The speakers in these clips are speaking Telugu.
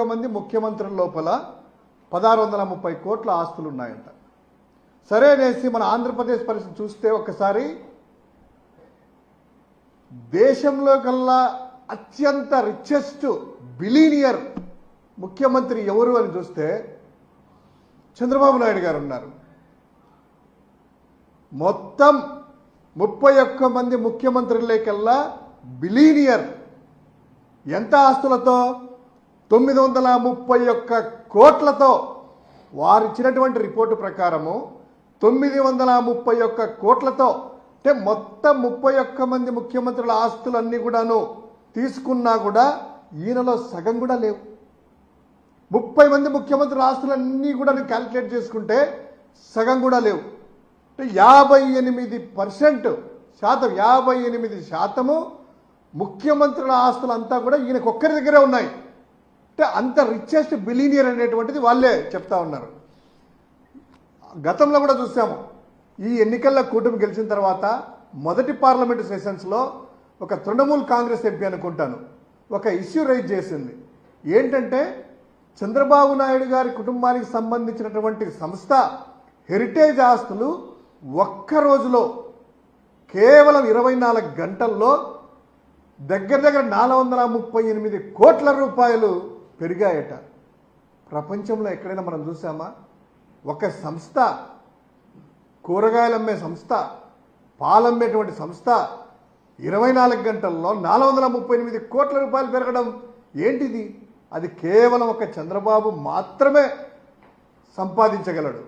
ఒక్క మంది ముఖ్యమంత్రుల లోపల పదహారు వందల ముప్పై కోట్ల ఆస్తులు ఉన్నాయంట సరే అనేసి మన ఆంధ్రప్రదేశ్ పరిస్థితి చూస్తే ఒకసారి దేశంలో కల్లా అత్యంత రిచెస్ట్ బిలీనియర్ ముఖ్యమంత్రి ఎవరు అని చూస్తే చంద్రబాబు నాయుడు గారు ఉన్నారు. మొత్తం ముప్పై ఒక్క మంది ముఖ్యమంత్రులకల్లా బిలీనియర్ ఎంత ఆస్తులతో? తొమ్మిది వందల ముప్పై ఒక్క కోట్లతో వారు ఇచ్చినటువంటి రిపోర్టు ప్రకారము తొమ్మిది వందల ముప్పై ఒక్క కోట్లతో అంటే మొత్తం ముప్పై ఒక్క మంది ముఖ్యమంత్రుల ఆస్తులన్నీ కూడాను తీసుకున్నా కూడా ఈయనలో సగం కూడా లేవు. ముప్పై మంది ముఖ్యమంత్రుల ఆస్తులన్నీ కూడా క్యాలిక్యులేట్ చేసుకుంటే సగం కూడా లేవు. అంటే యాభై ఎనిమిది పర్సెంట్ శాతం యాభై ఎనిమిది శాతము ముఖ్యమంత్రుల ఆస్తులు అంతా కూడా ఈయనకు ఒక్కరి దగ్గరే ఉన్నాయి. అంటే అంత రిచెస్ట్ బిలీనియర్ అనేటువంటిది వాళ్ళే చెప్తా ఉన్నారు. గతంలో కూడా చూసాము. ఈ ఎన్నికల్లో కూటమి గెలిచిన తర్వాత మొదటి పార్లమెంటు సెషన్స్లో ఒక తృణమూల్ కాంగ్రెస్ ఎంపీ అనుకుంటాను. ఒక ఇష్యూ రైజ్ చేసింది. ఏంటంటే చంద్రబాబు నాయుడు గారి కుటుంబానికి సంబంధించినటువంటి సంస్థ హెరిటేజ్ ఆస్తులు ఒక్క రోజులో కేవలం ఇరవై నాలుగు గంటల్లో దగ్గర దగ్గర నాలుగు వందల ముప్పై ఎనిమిది కోట్ల రూపాయలు పెరిగాయట. ప్రపంచంలో ఎక్కడైనా మనం చూసామా? ఒక సంస్థ కూరగాయలు అమ్మే సంస్థ పాలమ్మేటువంటి సంస్థ ఇరవై నాలుగు గంటల్లో నాలుగు వందల ముప్పై ఎనిమిది కోట్ల రూపాయలు పెరగడం ఏంటిది? అది కేవలం ఒక చంద్రబాబు మాత్రమే సంపాదించగలడు.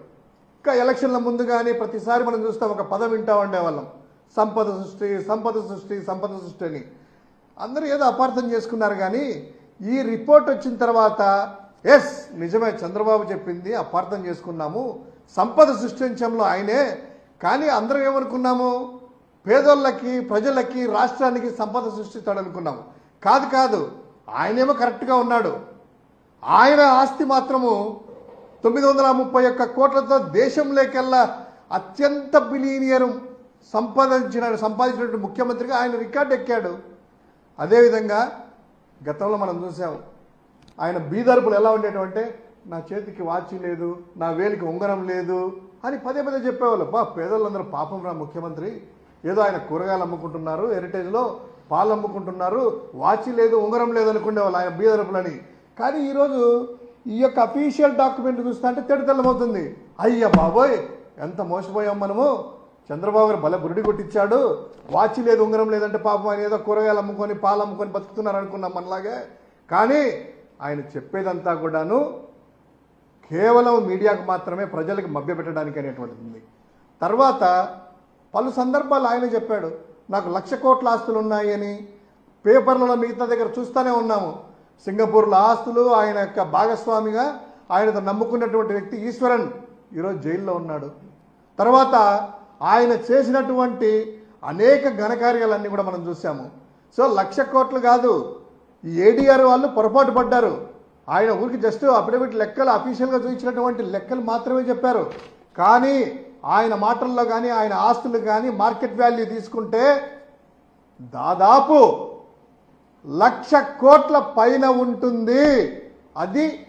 ఇంకా ఎలక్షన్ల ముందు కానీ ప్రతిసారి మనం చూస్తాం ఒక పదం వింటా ఉండేవాళ్ళం. సంపద సృష్టి సంపద సృష్టి సంపద సృష్టి అని. అందరూ ఏదో అపార్థం చేసుకున్నారు కానీ ఈ రిపోర్ట్ వచ్చిన తర్వాత ఎస్ నిజమే చంద్రబాబు చెప్పింది అపార్థం చేసుకున్నాము. సంపద సృష్టించంలో ఆయనే. కానీ అందరం ఏమనుకున్నాము? పేదోళ్ళకి ప్రజలకి రాష్ట్రానికి సంపద సృష్టిస్తాడు అనుకున్నాము కాదు కాదు. ఆయనేమో కరెక్ట్గా ఉన్నాడు. ఆయన ఆస్తి మాత్రము తొమ్మిది వందల ముప్పై ఒక్క కోట్లతో దేశంలోకెల్లా అత్యంత బిలీనియర్ సంపాదించిన సంపాదించినటువంటి ముఖ్యమంత్రిగా ఆయన రికార్డు ఎక్కాడు అదేవిధంగా గతంలో మనం చూసాం ఆయన బీదర్పులు ఎలా ఉండేటంటే నా చేతికి వాచి లేదు నా వేలికి ఉంగరం లేదు అని పదే పదే చెప్పేవాళ్ళు. బా పేదోళ్ళందరూ పాపం రా ముఖ్యమంత్రి. ఏదో ఆయన కూరగాయలు అమ్ముకుంటున్నారు హెరిటేజ్లో పాలు అమ్ముకుంటున్నారు వాచి లేదు ఉంగరం లేదు అనుకునేవాళ్ళు ఆయన బీదరపులని. కానీ ఈరోజు ఈ యొక్క అఫీషియల్ డాక్యుమెంట్ చూస్తుంటే తెడు తెల్లమవుతుంది అయ్య బాబోయ్ ఎంత మోసపోయాం మనము. చంద్రబాబు గారు భలే బురుడి కొట్టించాడు. వాచి లేదు ఉంగరం లేదంటే పాపం ఆయన ఏదో కూరగాయలు అమ్ముకొని పాలు అమ్ముకొని బతుకుతున్నారు అనుకున్నాం మనలాగే. కానీ ఆయన చెప్పేదంతా కూడాను కేవలం మీడియాకు మాత్రమే ప్రజలకు మభ్యపెట్టడానికి అనేటువంటిది ఉంది. తర్వాత పలు సందర్భాలు ఆయన చెప్పాడు. నాకు లక్ష కోట్ల ఆస్తులు ఉన్నాయని పేపర్లలో మిగతా దగ్గర చూస్తూనే ఉన్నాము. సింగపూర్లో ఆస్తులు ఆయన యొక్క భాగస్వామిగా ఆయనతో నమ్ముకున్నటువంటి వ్యక్తి ఈశ్వరన్ ఈరోజు జైల్లో ఉన్నాడు. తర్వాత ఆయన చేసినటువంటి అనేక ఘనకార్యాలన్నీ కూడా మనం చూసాము సో లక్ష కోట్లు కాదు. ఏడీఆర్ వాళ్ళు పొరపాటు పడ్డారు. ఆయన ఊరికి జస్ట్ అఫిడవిట్ లెక్కలు అఫీషియల్గా చూపించినటువంటి లెక్కలు మాత్రమే చెప్పారు. కానీ ఆయన మాటల్లో కానీ ఆయన ఆస్తులు కానీ మార్కెట్ వాల్యూ తీసుకుంటే దాదాపు లక్ష కోట్ల పైన ఉంటుంది. అది